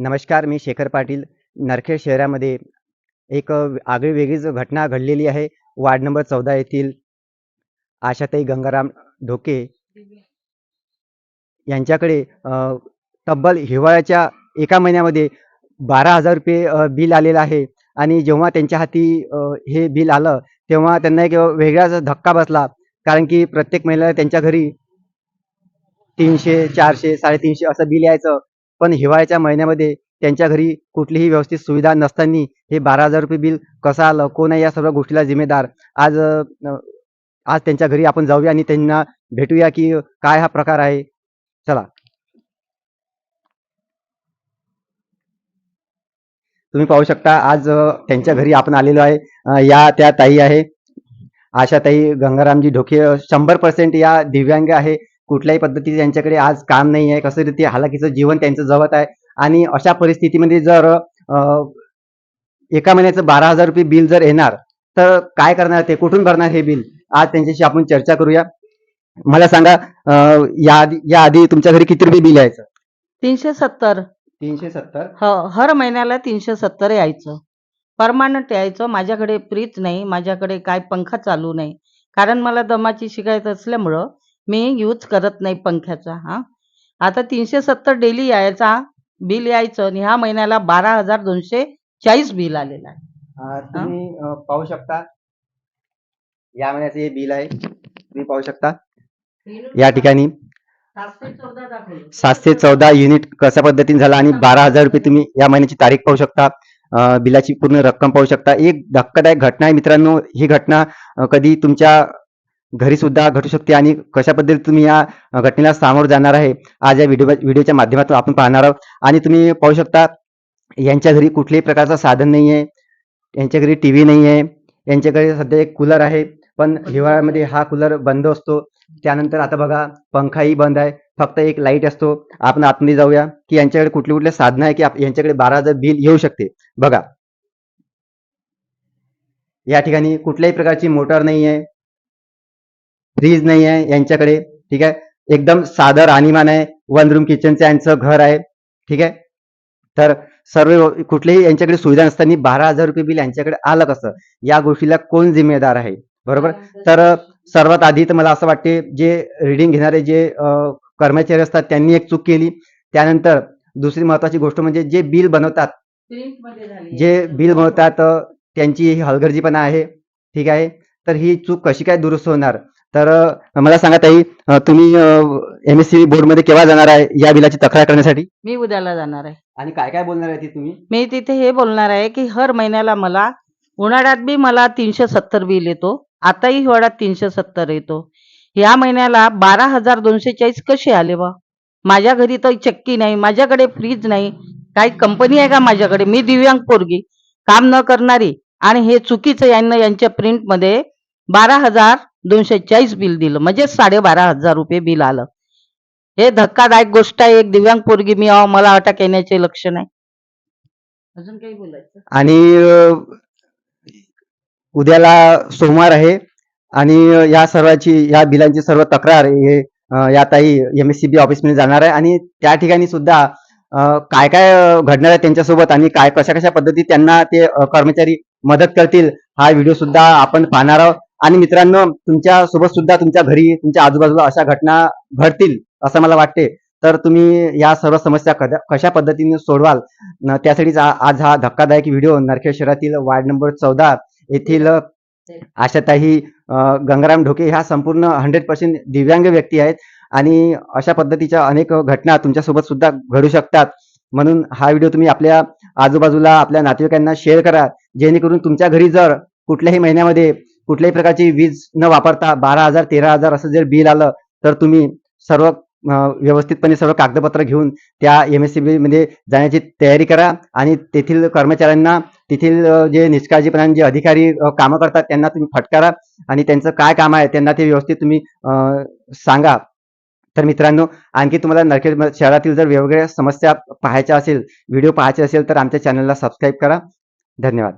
नमस्कार मी शेखर पाटील. नरखेड शहरामध्ये एक आगळी वेगळीच घटना घडलेली आहे. वार्ड नंबर चौदा येथील आशाताई गंगाराम ढोके यांच्याकडे तब्बल हिवाळ्याच्या एका महिन्यामध्ये बारा हजार रुपये बिल आलेलं आहे. आणि जेव्हा त्यांच्या हाती हे बिल आलं तेव्हा त्यांना एक वेगळाच धक्का बसला. कारण की प्रत्येक महिन्याला त्यांच्या घरी तीनशे चारशे साडेतीनशे असं बिल यायचं. पण हिवाळ्याच्या महिन्यामध्ये त्यांच्या घरी कुठलीही व्यवस्थित सुविधा नसताना हे बारा हजार रुपये बिल कसं आलं कोण आहे या सर्व गोष्टीला जिम्मेदार. आज आज त्यांच्या घरी आपण जाऊया आणि त्यांना भेटूया की काय हा प्रकार आहे. चला. तुम्ही पाहू शकता आज त्यांच्या घरी आपण आलेलो आहे. या त्या ताई आहे. आशाताई गंगारामजी ढोके शंभर पर्सेंट या दिव्यांग आहे. कुठल्याही पद्धतीचे त्यांच्याकडे आज काम नाही आहे कसं ते हालाकीचं जीवन त्यांचं जगत आहे. आणि अशा परिस्थितीमध्ये जर एका महिन्याचं बारा हजार रुपये बिल जर येणार तर काय करणार ते? कुठून भरणार हे बिल? आज त्यांच्याशी आपण चर्चा करूया. मला सांगा अ, या आधी या आधी तुमच्या घरी किती रुपये बिल यायचं? तीनशे सत्तर. तीनशे सत्तर? हो हर महिन्याला तीनशे सत्तर यायचं. परमानंट यायचं. माझ्याकडे फ्रीज नाही. माझ्याकडे काय पंखा चालू नाही. कारण मला दमाची शिकायत असल्यामुळं मी यूज करत नाही पंख्याचा हा. आता तीनशे सत्तर डेली यायचा बिल यायचं आणि ह्या महिन्याला बारा हजार दोनशे चाळीस बिल आलेलं आहे. अ, तुम्ही अ, पाहू शकता. या महिन्याचं हे बिल आहे. तुम्ही पाहू शकता. या ठिकाणी सातशे चौदा युनिट कशा पद्धतीने झाला आणि बारा हजार रुपये तुम्ही या महिन्याची तारीख पाहू शकता. अं, बिलाची पूर्ण रक्कम पाहू शकता. एक धक्कादायक घटना आहे मित्रांनो. ही घटना अं, कधी तुमच्या घरी सुद्धा घटू शकते आणि कशा पद्धतीने तुम्ही या घटनेला सामोरं जाणार आहे आज या व्हिडिओ व्हिडिओच्या माध्यमातून आपण पाहणार आहोत. आणि तुम्ही पाहू शकता यांच्या घरी कुठल्याही प्रकारचं साधन नाही आहे यांच्या घरी टी व्ही नाही आहे यांच्याकडे सध्या एक कूलर आहे पण हिवाळ्यामध्ये हा कूलर बंद असतो. त्यानंतर आता बघा पंखाही बंद आहे फक्त एक लाइट असतो. आपण आतमध्ये जाऊया की यांच्याकडे कुठले कुठले साधनं आहे की यांच्याकडे बारा हजार बिल येऊ शकते. बघा. या ठिकाणी कुठल्याही प्रकारची मोटर नाही आहे फ्रीज नाही आहे यांच्याकडे ठीक आहे? एकदम साधं राहणीमान आहे वन रूम किचनचं यांचं घर आहे ठीक आहे? तर सर्व कुठलेही यांच्याकडे सुविधा नसताना बारा हजार रुपये बिल यांच्याकडे आलं कसं? या गोष्टीला कोण जिम्मेदार आहे? बरोबर? तर सर्वात आधी तर मला असं वाटते जे रिडिंग घेणारे जे कर्मचारी असतात त्यांनी एक चूक केली. त्यानंतर दुसरी महत्वाची गोष्ट म्हणजे जे बिल बनवतात जे बिल बनवतात त्यांची ही हलगर्जीपणा आहे ठीक आहे? तर ही चूक कशी काय दुरुस्त होणार? तर मला सांगा ताई तुम्ही एम एस सी बोर्डमध्ये केव्हा जाणार आहे या बिलाची तक्रार करण्यासाठी? मी उद्याला जाणार आहे. आणि काय काय बोलणार आहे ती तुम्ही? मी तिथे हे बोलणार आहे की हर महिन्याला मला उन्हाळ्यात बी मला तीनशे सत्तर बिल येतो आताही हिवाळ्यात तीनशे सत्तर येतो. या महिन्याला बारा हजार दोनशे चाळीस कसे आले बा? माझ्या घरी तर चक्की नाही माझ्याकडे फ्रीज नाही काही कंपनी आहे का माझ्याकडे? मी दिव्यांग पोरगी काम न करणारी. आणि हे चुकीचं यांना यांच्या प्रिंटमध्ये बारा हजार दोनशे चाळीस बिल दिलं. म्हणजे साडेबारा हजार रुपये बिल आलं. हे धक्कादायक गोष्ट आहे. एक दिव्यांग पोरगी मी अहो, मला अटक येण्याचे लक्षण आहे अजून काही बोलायचं? आणि उद्याला सोमवार आहे. आणि या सर्वाची या बिलांची सर्व तक्रार हे अ, या ताई एम एस सी बी ऑफिसमध्ये जाणार आहे. आणि त्या ठिकाणी सुद्धा काय काय घडणार आहे त्यांच्यासोबत आणि काय कशा कशा पद्धती त्यांना ते कर्मचारी मदत करतील हा व्हिडिओ सुद्धा आपण पाहणार आहोत. आणि मित्रांनो तुमच्यासोबत सुद्धा तुमच्या घरी तुमच्या आजूबाजूला अशा घटना घडतील असं मला वाटते. तर तुम्ही या सर्व समस्या कशा पद्धतीने सोडवाल? त्यासाठीच आज हा धक्कादायक व्हिडिओ नरखेड शहरातील वार्ड नंबर चौदा येथील आशाताई गंगाराम ढोके ह्या संपूर्ण हंड्रेड पर्सेंट दिव्यांग व्यक्ती आहेत. आणि अशा पद्धतीच्या अनेक घटना तुमच्यासोबत सुद्धा घडू शकतात. म्हणून हा व्हिडिओ तुम्ही आपल्या आजूबाजूला आपल्या नातेवाईकांना शेअर करा. जेणेकरून तुमच्या घरी जर कुठल्याही महिन्यामध्ये कुठल्याही प्रकारची वीज न वापरता बारा हजार तेरा हजार असं जर बिल आलं तर तुम्ही सर्व व्यवस्थितपणे सर्व कागदपत्र घेऊन त्या एम एस सी बी मध्ये जाण्याची तयारी करा आणि तेथील कर्मचाऱ्यांना तेथील जे निष्काळजीपणाने जे अधिकारी कामं करतात त्यांना तुम्ही फटकारा आणि त्यांचं काय काम आहे त्यांना ते व्यवस्थित तुम्ही सांगा. तर मित्रांनो आणखी तुम्हाला नरखेड शहरातील जर वेगवेगळ्या समस्या पाहायच्या असेल व्हिडिओ पाहायचे असेल तर आमच्या चॅनलला सबस्क्राईब करा. धन्यवाद.